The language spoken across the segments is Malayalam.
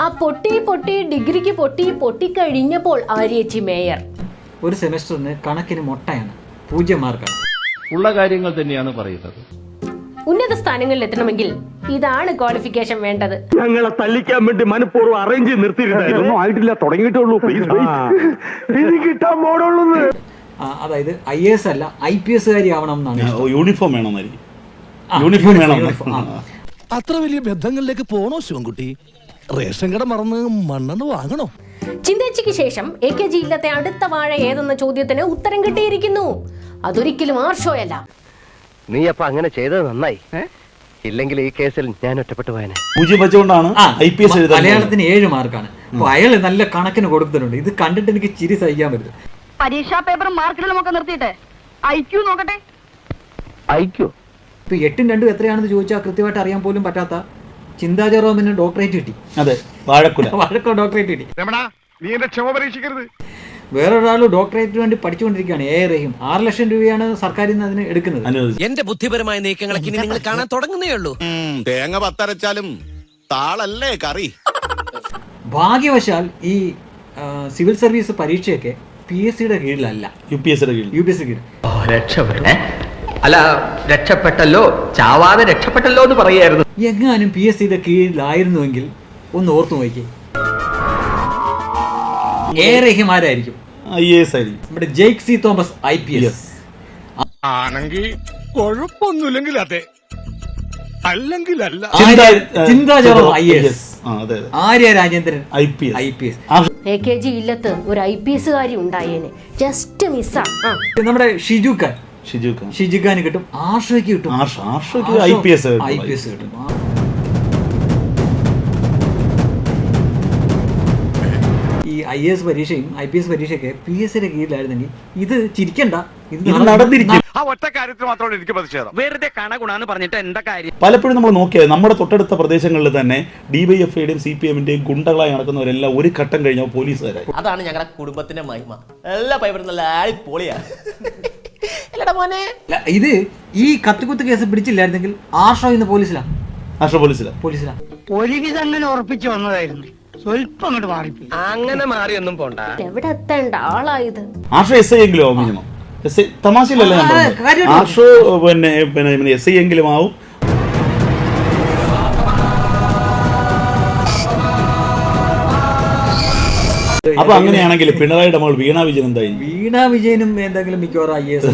ആ പൊട്ടി പൊട്ടി ഡിഗ്രിക്ക് പൊട്ടി പൊട്ടി പൊട്ടിക്കഴിഞ്ഞപ്പോൾ ആര്യേച്ചി മേയർ. ഒരു സെമസ്റ്ററിന് കണക്കിന് മുട്ടയാണ്. പൂജ്യം മാർക്കാണ്. ഉള്ള കാര്യങ്ങൾ തന്നെയാണ് പറയുന്നത്. ഉന്നത സ്ഥാനങ്ങളിൽ എത്തണമെങ്കിൽ ഇതാണ് ക്വാളിഫിക്കേഷൻ വേണ്ടത്. ഞങ്ങളെ തല്ലിക്കാൻ വേണ്ടി മനഃപൂർവം അറേഞ്ച് ചെയ്ത് നിർത്തിയിട്ടുണ്ടായിരുന്നു ആയിട്ടില്ല. തുടങ്ങിയിട്ടുള്ളൂ പ്ലീസ് ഇനി കിട്ടാൻ പോടുള്ളൂ ആ, അതായത് ഐ എസ് അല്ല ഐ പി എസ് കാരി ആവണം എന്നാണ് ഇഷ്ടം. യൂണിഫോം വേണമെന്നായിരിക്കും. ആ, യൂണിഫോം വേണം ആ. അത്ര വലിയ ബന്ധങ്ങളിലേക്ക് പോണോ ശിവൻകുട്ടി? റേഷൻ കട മറന്ന് മണ്ണെണ്ണ വാങ്ങണോ? ചിന്തേച്ചിക്ക് ശേഷം എ കെ ജി ഇല്ലത്തെ അടുത്ത വാഴ ഏതെന്ന ചോദ്യത്തിന് ഉത്തരം കിട്ടിയിരിക്കുന്നു. അതൊരിക്കലും ആർഷോയല്ല. നീ അപ്പൊ അങ്ങനെ ചെയ്തത് നന്നായി. ഇല്ലെങ്കിൽ ഈ കേസിൽ ഞാൻ ഒറ്റപ്പെട്ടു പോയനെ. പൂജ്യം വെച്ചുകൊണ്ടാണ് ഐ പി എസ് മലയാളത്തിന് ഏഴ് മാർക്കാണ്. അപ്പൊ അയാൾ നല്ല കണക്കിന് കൊടുത്തിട്ടുണ്ട്. ഇത് കണ്ടിട്ട് എനിക്ക് ചിരി സഹിക്കാൻ പറ്റും പരീക്ഷാ പേപ്പറും മാർക്കിലും ഒക്കെ നിർത്തിയിട്ട് ഐക്യു നോക്കട്ടെ? ഐക്യു ഇപ്പൊ എട്ടും രണ്ടും എത്രയാണെന്ന് ചോദിച്ചാൽ കൃത്യമായിട്ട് അറിയാൻ പോലും പറ്റാത്ത ചിന്താ ജെറോമിന് ഡോക്ടറേറ്റ് കിട്ടി. അതെ വാഴക്കുല. വാഴക്കുല ഡോക്ടറേറ്റ് കിട്ടി. രമണ നീ എന്റെ ക്ഷമ പരീക്ഷിക്കരുത്. വേറൊരാൾ ഡോക്ടറേറ്റിന് വേണ്ടി പഠിച്ചുകൊണ്ടിരിക്കുകയാണ് എ. റഹീം. ആറ് ലക്ഷം രൂപയാണ് സർക്കാരിൽ നിന്ന് അതിന് എടുക്കുന്നത്. എന്റെ ബുദ്ധിപരമായ നീക്കങ്ങളൊക്കെ നിങ്ങൾ കാണാൻ തുടങ്ങുന്നേ ഉള്ളൂ. തേങ്ങ പത്തരച്ചാലും താളല്ലേ കറി? ഭാഗ്യവശാൽ ഈ സിവിൽ സർവീസ് പരീക്ഷയൊക്കെ പി എസ് സിയുടെ കീഴിലല്ല. യു പി എസ് സിയുടെ കീഴിൽ. യു പി എസ് സി കീഴിൽ. രക്ഷപ്പെട്ടു അല്ല രക്ഷപ്പെട്ടല്ലോ ചാവാതെ രക്ഷപ്പെട്ടല്ലോ എന്ന് പറയായിരുന്നു എങ്ങാനും പി എസ് സിയുടെ കീഴിലായിരുന്നുവെങ്കിൽ ഒന്ന് ഓർത്തു നോക്കി. എ റഹീം ആരായിരിക്കും ഐ എസ് ആയിരിക്കും. നമ്മുടെ Jaick C Thomas I P S. ആണെങ്കിൽ കുഴപ്പമൊന്നുമില്ലെങ്കിൽ അതെ. അല്ലെങ്കിൽ അല്ല ചിന്താ ജെറോം ഐ. എസ്. അതെ അതെ. Arya Rajendran I P I S P S. A K G ഇല്ലത്ത് ഒരു ഐ പി എസുകാരി ഉണ്ടായേനെ. ജസ്റ്റ് മിസ്സാ ആ. നമ്മുടെ ഷിജു ഖാൻ ഷിജു ഖാൻ ഷിജു ഖാന് കിട്ടും ആർഷയ്ക്ക് കിട്ടും I P S I P S കിട്ടും. ഈ ഐ എസ് പരീക്ഷയും ഐ പി എസ് പരീക്ഷയൊക്കെ പി എസ് സിയുടെ കീഴിലായിരുന്നെങ്കിൽ ഇത് ചിരിക്കണ്ട. ഇത് നടന്നിരിക്കും. ആ ഒറ്റ കാര്യത്തിൽ മാത്രമാണ് എനിക്ക് പ്രതിഷേധം. വെറുതെ കണകുണാന്ന് പറഞ്ഞിട്ട് എന്താ കാര്യം? പലപ്പോഴും നമ്മൾ നോക്കിയത് നമ്മുടെ തൊട്ടടുത്ത പ്രദേശങ്ങളിൽ തന്നെ ഡിവൈഎഫ്ഐയുടെയും സി പി എമ്മിന്റെയും ഗുണ്ടകളായി നടക്കുന്നവരെല്ലാം ഒരു ഘട്ടം കഴിഞ്ഞാൽ പോലീസുകാരായി. അതാണ് ഞങ്ങളുടെ കുടുംബത്തിന്റെ മഹിമ. എല്ലാ പൈപ്പറും നല്ല അടിപൊളിയാ. അല്ലടാ മോനെ? ഇത് ഈ കത്തുകുത്ത് കേസ് പിടിച്ചില്ലായിരുന്നെങ്കിൽ ആർഷോ ഇന്ന് പോലീസിലാ? ആർഷോ പോലീസിലാ? പോലീസിലാ. ഒരുവിധം അങ്ങനെ ഉറപ്പിച്ചു വന്നതായിരുന്നു. സ്വല്പം അങ്ങോട്ട് മാറിപ്പോയി. അങ്ങനെ മാറിയൊന്നും പോണ്ട. എവിടെ എത്തേണ്ട ആളായത് ആർഷ എസ് ഐ എങ്കിലും ആവും മിനിമം തമാശയിലല്ല ആർഷോ പിന്നെ പിന്നെ എസ് ഐ എങ്കിലും ആവും അപ്പൊ അങ്ങനെയാണെങ്കിൽ പിണറായിയുടെ മകൾ വീണ വിജയൻ എന്തായി? വീണ വിജയനും എന്തെങ്കിലും മിക്കവാറും ഐ എസ്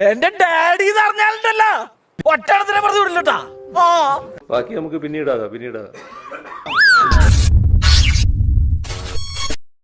എന്റെ ഡാഡി എന്ന് പറഞ്ഞാലുണ്ടല്ലോ. ഒറ്റടത്തിനെ പറഞ്ഞു വിടില്ലട്ടാ ബാക്കി നമുക്ക് പിന്നീടാകാം പിന്നീടാകാം.